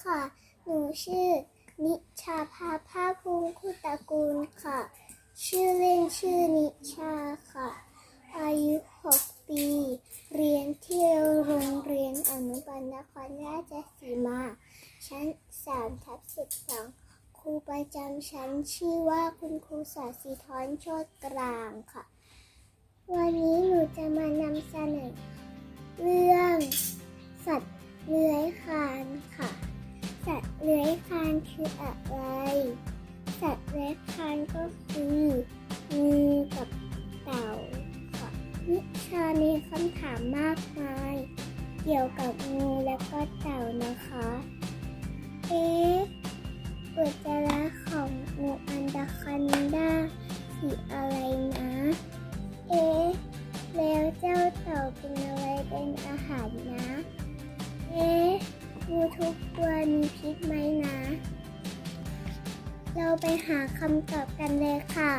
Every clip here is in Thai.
ค่ะ หนูชื่อ นิชาภาภาคภูมิคุตระกูลค่ะ ชื่อเล่นชื่อนิชาค่ะ อายุ6ปี เรียนที่โรงเรียนอนุบาลนครราชสีมา ชั้น3ทับ12ครูประจำชั้นชื่อว่าคุณครูสาสิธรโชติกลางค่ะ วันนี้ามมากมาย เกี่ยวกับงูและก็เต่านะคะ เอ๊ะอุจจาระของงูอันดาคันดาสีอะไรนะ เอ๊ะแล้วเจ้าเต่าเป็นอะไรเป็นอาหารนะ เอ๊ะงูทุกตัวมีพิษไหมนะ เราไปหาคำตอบกันเลยค่ะ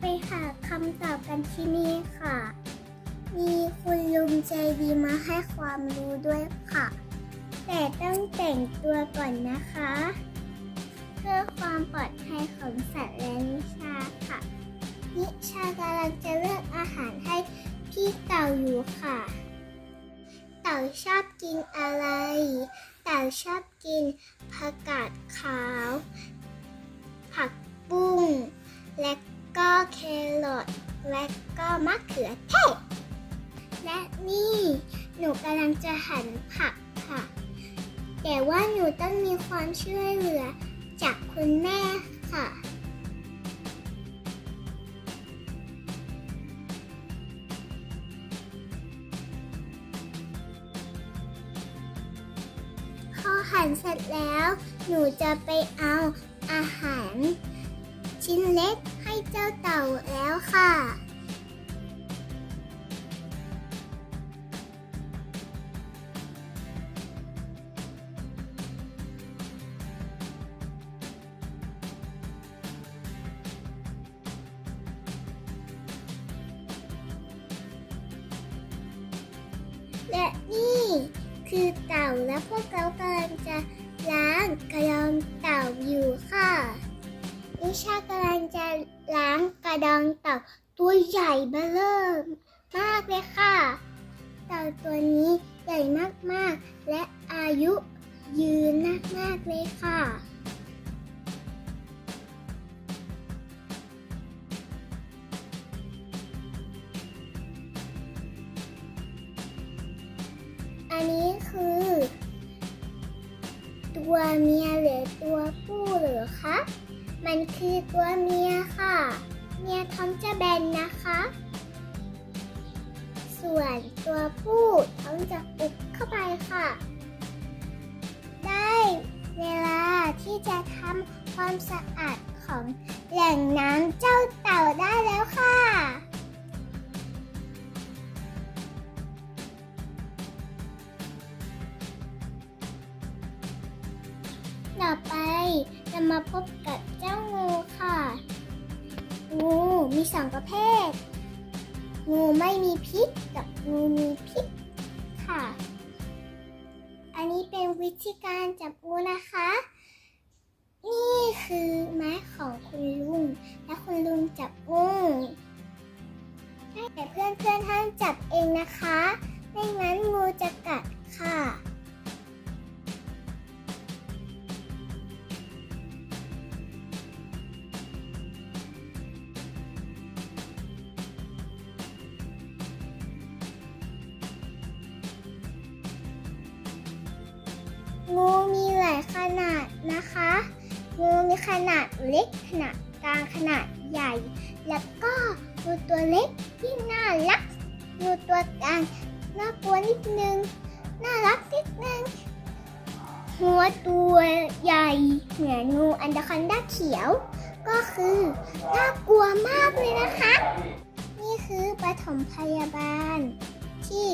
ไปหาคำตอบกันที่นี่ค่ะ มีคุณลุงใจดีมาให้ความรู้ด้วยค่ะ แต่ต้องแต่งตัวก่อนนะคะ เพื่อความปลอดภัยของสัตว์และนิชาค่ะ นิชากำลังจะเลือกอาหารให้พี่เต่าอยู่ค่ะ เต่าชอบกินอะไร เต่าชอบกินผักกาดขาว ผักบุ้งและก็แครอทและก็มะเขือเทศ และนี่ หนูกำลังจะหั่นผักค่ะ แต่ว่าหนูต้องมีความช่วยเหลือจากคุณแม่ค่ะ พอหั่นเสร็จแล้ว หนูจะไปเอาอาหาร ชิ้นเล็กให้เจ้าเต่าแล้วค่ะ และนี่คือเต่าและพวกเรากำลังจะล้างกระดองเต่าอยู่ค่ะนิชากำลังจะล้างกระดองเต่าตัวใหญ่เบ้อเริ่มมากเลยค่ะ เต่าตัวนี้ใหญ่มากๆ และอายุยืนมากๆเลยค่ะ ตัวเมียหรือตัวผู้หรือคะมันคือตัวเมียค่ะ เมียท้องจะแบนนะคะ ส่วนตัวผู้ท้องจะอุบเข้าไปค่ะ ได้เวลาที่จะทำความสะอาดของแหล่งน้ำเจ้าเต่าได้แล้วค่ะ ต่อไปจะมาพบกับเจ้างูค่ะ งูมีสองประเภท งูไม่มีพิษกับงูมีพิษค่ะ อันนี้เป็นวิธีการจับงูนะคะ นี่คือไม้ของคุณลุง และคุณลุงจับงูให้แต่เพื่อนๆท่านจับเองนะคะ งูมีหลายขนาดนะคะ งูมีขนาดเล็กขนาดกลางขนาดใหญ่ แล้วก็งูตัวเล็กที่น่ารักงูตัวกลางน่ากลัวนิดนึง น่ารักนิดนึงหัวตัวใหญ่เหมือนงูอันดาคันดาเขียว ก็คือน่ากลัวมากเลยนะคะ นี่คือปฐมพยาบาล ที่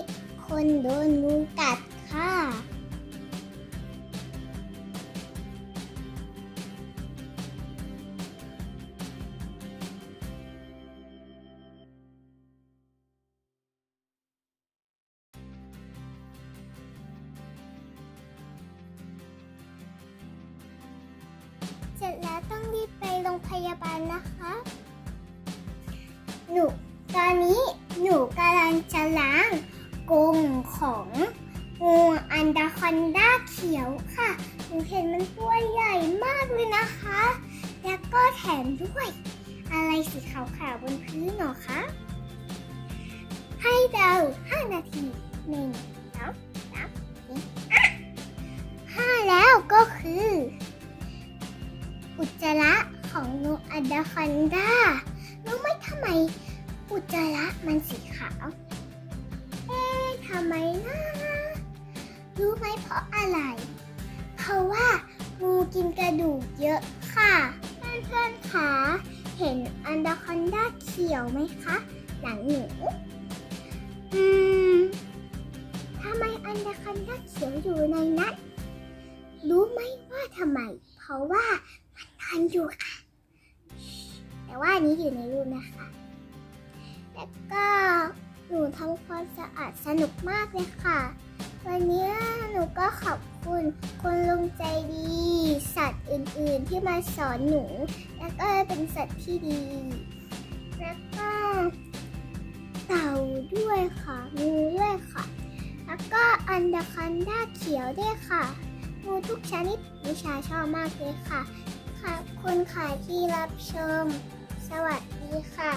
คนโดนงูกัดค่ะ แล้วต้องรีบไปโรงพยาบาลนะคะ หนูตอนนี้หนูกำลังจะล้างกรงของงูอันดาคอนด้าเขียวค่ะ หนูเห็นมันตัวใหญ่มากเลยนะคะ แล้วก็แถมด้วย อะไรสีขาวๆบนพื้นหรอคะ ให้เดา5นาทีหนึ่ง อันดาคอนดารู้ไหมทำไมอุจจาระมันสีขาว เอ๊ะทำไมนะ รู้ไหมเพราะอะไร เพราะว่างูกินกระดูกเยอะค่ะ เพื่อนๆคะเห็นอันดาคอนดาเขียวไหมคะ หลังหนูอืมทำไมอันดาคอนดาเขียวอยู่ในนั้น รู้ไหมว่าทำไม เพราะว่ามันนอนอยู่ค่ะ แต่ว่านี้อยู่ในรูปนะคะ แล้วก็หนูทำความสะอาดสนุกมากเลยค่ะ วันนี้หนูก็ขอบคุณคนลงใจดี สัตว์อื่นๆที่มาสอนหนู แล้วก็เป็นสัตว์ที่ดี แล้วก็เต่าด้วยค่ะงูด้วยค่ะ แล้วก็อันดาคันด้าเขียวด้วยค่ะงูทุกชนิดวิชาชอบมากเลยค่ะขอบคุณค่ะที่รับชม สวัสดีค่ะ